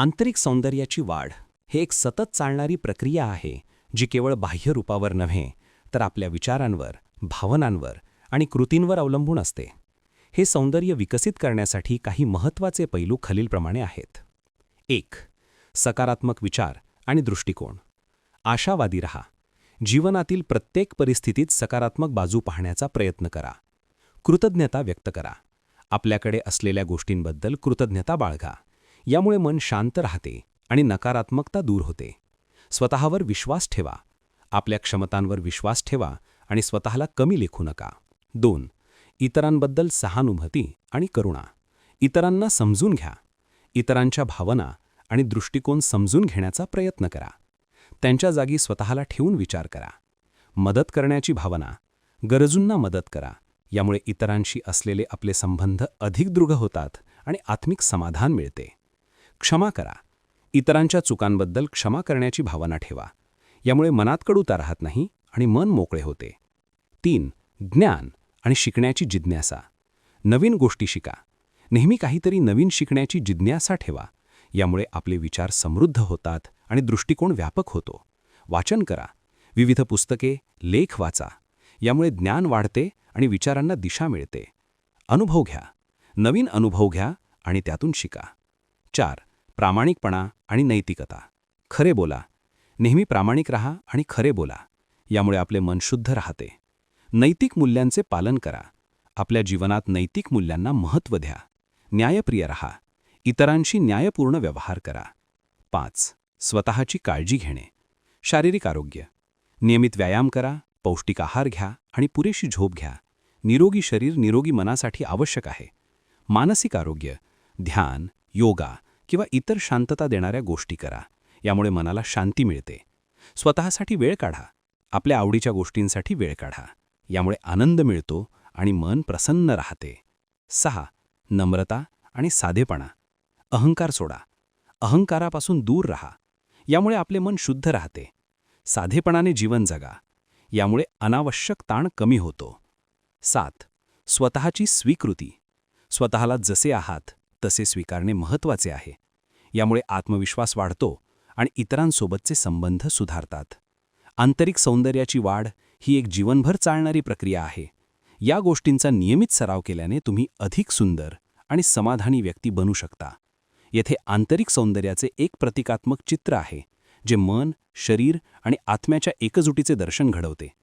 आंतरिक सौंदर्याची वाढ हे एक सतत चालणारी प्रक्रिया आहे जी केवळ बाह्य रूपावर नव्हे तर आपल्या विचारांवर भावनांवर आणि कृतींवर अवलंबून असते. हे सौंदर्य विकसित करण्यासाठी काही महत्त्वाचे पैलू खालीलप्रमाणे आहेत. एक सकारात्मक विचार आणि दृष्टिकोन. आशावादी रहा. जीवनातील प्रत्येक परिस्थितीत सकारात्मक बाजू पाहण्याचा प्रयत्न करा. कृतज्ञता व्यक्त करा. आपल्याकडे असलेल्या गोष्टींबद्दल कृतज्ञता बाळगा. यामुळे मन शांत राहते आणि नकारात्मकता दूर होते. स्वतःवर विश्वास ठेवा. आपल्या क्षमतांवर विश्वास ठेवा आणि स्वतःला कमी लेखू नका. दोन इतरांबद्दल सहानुभूती आणि करुणा. इतरांना समजून घ्या. इतरांच्या भावना आणि दृष्टिकोन समजून घेण्याचा प्रयत्न करा. त्यांच्या जागी स्वतःला ठेवून विचार करा. मदत करण्याची भावना. गरजूंना मदत करा. यामुळे इतरांशी असलेले आपले संबंध अधिक दृढ होतात आणि आत्मिक समाधान मिळते. क्षमा करा. इतरांच्या चुकांबद्दल क्षमा करण्याची भावना ठेवा. यामुळे मनात कडूता राहत नाही आणि मन मोकळे होते. तीन ज्ञान आणि शिकण्याची जिज्ञासा. नवीन गोष्टी शिका. नेहमी काहीतरी नवीन शिकण्याची जिज्ञासा ठेवा. यामुळे आपले विचार समृद्ध होतात आणि दृष्टिकोन व्यापक होतो. वाचन करा. विविध पुस्तके लेख वाचा. यामुळे ज्ञान वाढते आणि विचारांना दिशा मिळते. अनुभव घ्या. नवीन अनुभव घ्या आणि त्यातून शिका. चार प्रामाणिकपणा आणि नैतिकता. खरे बोला. नेहमी प्रामाणिक रहा आणि खरे बोला. यामुळे आपले मन शुद्ध राहते. नैतिक मूल्यांचे पालन करा. आपल्या जीवनात नैतिक मूल्यांना महत्त्व द्या. न्यायप्रिय रहा. इतरांशी न्यायपूर्ण व्यवहार करा. पाच. स्वतःची काळजी घेणे. शारीरिक आरोग्य. नियमित व्यायाम करा. पौष्टिक आहार घ्या आणि पुरेशी झोप घ्या. निरोगी शरीर निरोगी मनासाठी आवश्यक आहे. मानसिक आरोग्य. ध्यान योगा किंवा इतर शांतता देणाऱ्या गोष्टी करा. यामुळे मनाला शांती मिळते. स्वतःसाठी वेळ काढा. आपल्या आवडीच्या गोष्टींसाठी वेळ काढा. यामुळे आनंद मिळतो आणि मन प्रसन्न राहते. सहा. नम्रता आणि साधेपणा. अहंकार सोडा. अहंकारापासून दूर राहा. यामुळे आपले मन शुद्ध राहते. साधेपणाने जीवन जगा. यामुळे अनावश्यक ताण कमी होतो. सात. स्वतःची स्वीकृती. स्वतःला जसे आहात तसे स्वीकारणे महत्त्वाचे आहे. यामुळे आत्मविश्वास वाढतो आणि इतरांसोबतचे संबंध सुधारतात. आंतरिक सौंदर्याची वाढ ही एक जीवनभर चालणारी प्रक्रिया आहे. या गोष्टींचा नियमित सराव केल्याने तुम्ही अधिक सुंदर आणि समाधानी व्यक्ती बनू शकता. येथे आंतरिक सौंदर्याचे एक प्रतिकात्मक चित्र आहे जे मन शरीर आणि आत्म्याच्या एकजुटीचे दर्शन घडवते.